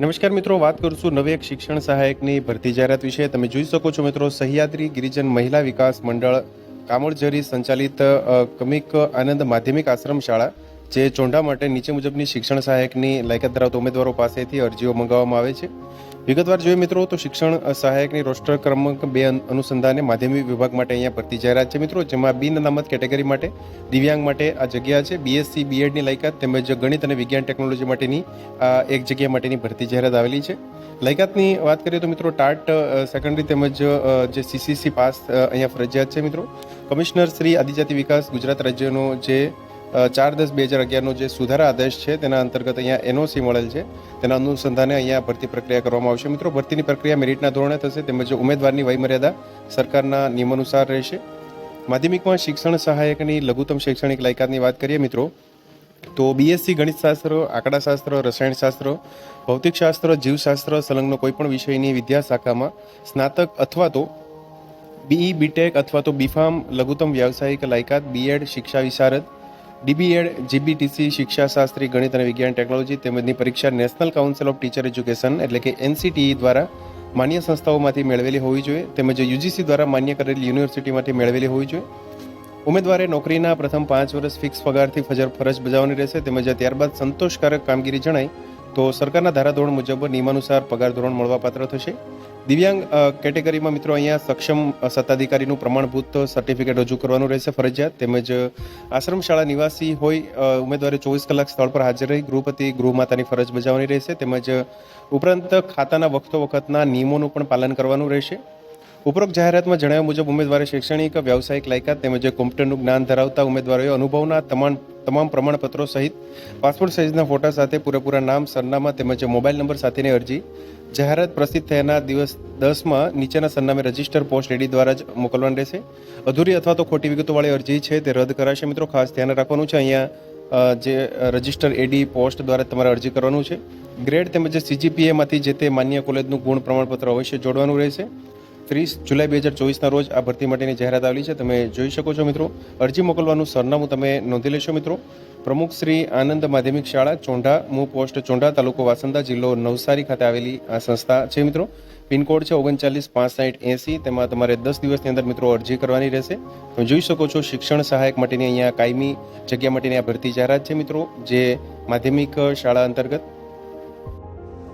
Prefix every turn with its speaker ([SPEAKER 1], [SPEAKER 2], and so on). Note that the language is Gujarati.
[SPEAKER 1] નમસ્કાર મિત્રો, વાત કરશું નવી એક શિક્ષણ સહાયકની ભરતી જાહેરાત વિશે. તમે જોઈ શકો છો મિત્રો, સહ્યાદ્રી ગિરિજન મહિલા વિકાસ મંડળ કામળઝરી સંચાલિત કમિક આનંદ માધ્યમિક આશ્રમ શાળા, જે ચોંઢા માટે નીચે મુજબની શિક્ષણ સહાયકની લાયકાત ધરાવતા ઉમેદવારો પાસેથી અરજીઓ મંગાવવામાં આવે છે. વિગતવાર જોઈએ મિત્રો, તો શિક્ષણ સહાયકની રોસ્ટર ક્રમાંક બે અનુસંધાને માધ્યમિક વિભાગ માટે અહીંયા ભરતી જાહેરાત છે મિત્રો, જેમાં બિન અનામત કેટેગરી માટે, દિવ્યાંગ માટે આ જગ્યા છે. બીએસસી બીએડની લાયકાત તેમજ ગણિત અને વિજ્ઞાન ટેકનોલોજી માટેની એક જગ્યા માટેની ભરતી જાહેરાત આવેલી છે. લાયકાતની વાત કરીએ તો મિત્રો, ટાટ સેકન્ડરી તેમજ જે સીસીસી પાસ અહીંયા ફરજિયાત છે મિત્રો. કમિશનર શ્રી આદિજાતિ વિકાસ ગુજરાત રાજ્યનો જે ચાર દસ બે હજાર અગિયારનો જે સુધારા આદેશ છે, તેના અંતર્ગત અહીંયા એનઓસી મળેલ છે. તેના અનુસંધાને અહીંયા ભરતી પ્રક્રિયા કરવામાં આવશે. મિત્રો, ભરતીની પ્રક્રિયા મેરિટના ધોરણે થશે, તેમજ ઉમેદવારની વયમર્યાદા સરકારના નિયમ અનુસાર રહેશે. માધ્યમિકમાં શિક્ષણ સહાયકની લઘુત્તમ શૈક્ષણિક લાયકાતની વાત કરીએ મિત્રો, તો બીએસસી ગણિતશાસ્ત્ર, આંકડાશાસ્ત્ર, રસાયણશાસ્ત્ર, ભૌતિકશાસ્ત્ર, જીવશાસ્ત્ર સંલગ્ન કોઈપણ વિષયની વિદ્યા શાખામાં સ્નાતક અથવા તો બીઈ, બીટેક અથવા તો બીફાર્મ લઘુત્તમ વ્યાવસાયિક લાયકાત, બીએડ, શિક્ષા વિશારદ ડીબીએડ, જીબીટીસી, શિક્ષાશાસ્ત્રી, ગણિત અને વિજ્ઞાન ટેકનોલોજી તેમજની પરીક્ષા national council of teacher education એટલે કે એનસીટીઈ દ્વારા માન્ય સંસ્થાઓમાંથી મેળવેલી હોવી જોઈએ તેમજ યુજીસી દ્વારા માન્ય કરેલી યુનિવર્સિટીમાંથી મેળવેલી હોવી જોઈએ. ઉમેદવારે નોકરીના પ્રથમ પાંચ વર્ષ ફિક્સ પગારથી ફજર ફરજ બજાવવાની રહેશે તેમજ ત્યારબાદ સંતોષકારક કામગીરી જણાય તો સરકારના ધારાધોરણ મુજબ નિયમાનુસાર પગાર ધોરણ મળવાપાત્ર થશે. દિવ્યાંગ કેટેગરીમાં મિત્રો અહીંયા સક્ષમ સત્તાધિકારીનું પ્રમાણભૂત સર્ટિફિકેટ રજૂ કરવાનું રહેશે ફરજિયાત. તેમજ આશ્રમ શાળા નિવાસી હોય ઉમેદવારે ચોવીસ કલાક સ્થળ પર હાજર રહી ગૃહપતિ ગૃહમાતાની ફરજ બજાવવાની રહેશે. તેમજ, ઉપરાંત ખાતાના વખતો વખતના નિયમોનું પણ પાલન કરવાનું રહેશે. ઉપરોક્ત જાહેરાતમાં જણાવ્યા મુજબ, ઉમેદવારે શૈક્ષણિક, વ્યવસાયિક લાયકાત તેમજ કોમ્પ્યુટરનું જ્ઞાન ધરાવતા ઉમેદવારોએ અનુભવના તમામ તમામ પ્રમાણપત્રો સહિત પાસપોર્ટ સાઇઝના ફોટા સાથે પૂરેપૂરા નામ, સરનામા તેમજ મોબાઈલ નંબર સાથેની અરજી, જાહેરાત પ્રસિદ્ધ થયાના દિવસ દસમાં નીચેના સરનામે રજિસ્ટર પોસ્ટ એડી દ્વારા જ મોકલવાની રહેશે. અધૂરી અથવા તો ખોટી વિગતોવાળી અરજી છે તે રદ કરાશે મિત્રો. ખાસ ધ્યાન રાખવાનું છે અહીંયા જે રજિસ્ટર એડી પોસ્ટ દ્વારા તમારે અરજી કરવાનું છે. ગ્રેડ તેમજ સીજીપીએમાંથી જે તે માન્ય કોલેજનું ગુણ પ્રમાણપત્ર અવશ્ય જોડવાનું રહેશે. ત્રીસ જુલાઈ બે હજાર ચોવીસના રોજ આ ભરતી માટેની જાહેરાત આવેલી છે. તમે જોઈ શકો છો મિત્રો, અરજી મોકલવાનું સરનામું તમે નોંધી લેશો મિત્રો. પ્રમુખ શ્રી આનંદ માધ્યમિક શાળા, ચોંઢા, મૂ પોસ્ટ ચોંઢા તાલુકો વાસંદા, જિલ્લો નવસારી ખાતે આવેલી આ સંસ્થા છે મિત્રો. પિનકોડ છે ઓગણચાલીસ પાંસઠ એંસી, તેમાં તમારે દસ દિવસની અંદર મિત્રો અરજી કરવાની રહેશે. તમે જોઈ શકો છો શિક્ષણ સહાયક માટેની અહીંયા કાયમી જગ્યા માટેની આ ભરતી જાહેરાત છે મિત્રો, જે માધ્યમિક શાળા અંતર્ગત